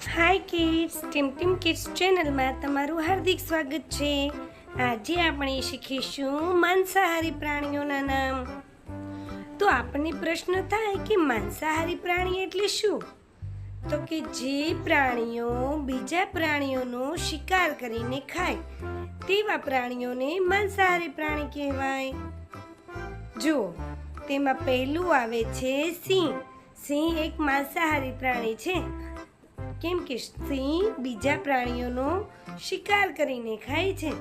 Hi kids team team kids ચેનલમાં તમારું હાર્દિક સ્વાગત છે. આજે આપણે શીખીશું માંસાહારી પ્રાણીઓના નામ. તો આપણને પ્રશ્ન થાય કે માંસાહારી પ્રાણી એટલે શું? તો કે જે પ્રાણીઓ બીજા પ્રાણીઓનો શિકાર કરીને ખાય, તેવા પ્રાણીઓને માંસાહારી પ્રાણી કહેવાય. જો, તેમાં પહેલું આવે છે સિંહ. સિંહ એક માંસાહારી પ્રાણી છે. કેમ કે સિંહ બીજા પ્રાણીઓનો શિકાર કરીને ખાય છે.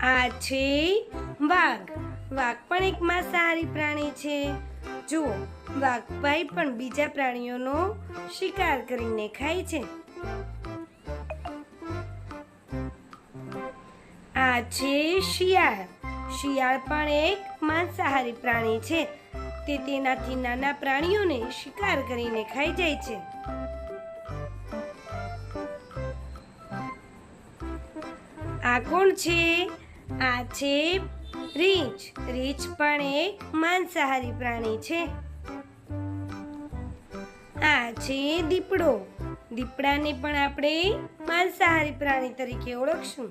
આ છે વાઘ. વાઘ પણ એક માંસાહારી પ્રાણી છે. જુઓ વાઘભાઈ પણ બીજા પ્રાણીઓનો શિકાર કરીને ખાય છે. આ છે શિયાળ. શિયાળ પણ એક માંસાહારી પ્રાણી છે. તે તેનાથી નાના પ્રાણીઓને શિકાર કરીને ખાઈ જાય છે. આ કોણ છે? આ છે રીંછ. રીંછ પણ એક માંસાહારી પ્રાણી છે. આ છે દીપડો. દીપડાને પણ આપણે માંસાહારી પ્રાણી તરીકે ઓળખશું.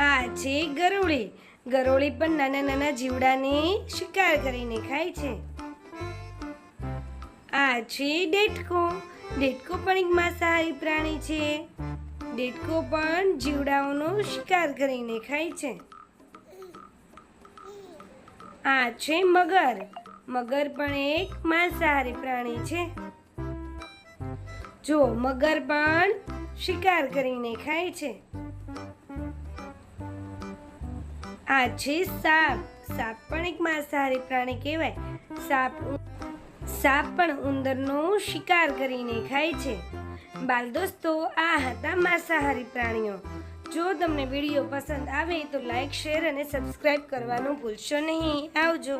આ છે ગરોળી ગરોળી પણ નાના નાના જીવડાને શિકાર કરીને ખાય છે. આ છે ડેટકો. ડેટકો પણ એક માંસાહારી પ્રાણી છે. ડેટકો પણ જીવડાઓનો શિકાર કરીને ખાય છે. આ છે મગર. મગર પણ એક માંસાહારી પ્રાણી છે. જો મગર પણ શિકાર કરીને ખાય છે. આ છે સાપ સાપ પણ એક માંસાહારી પ્રાણી કહેવાય. સાપ સાપ પણ ઉંદરનો શિકાર કરીને ખાય છે. બાલ દોસ્તો આ હતા માંસાહારી પ્રાણીઓ. જો તમને વીડિયો પસંદ આવે તો લાઈક, શેર અને સબસ્ક્રાઈબ કરવાનું ભૂલશો નહીં. આવજો.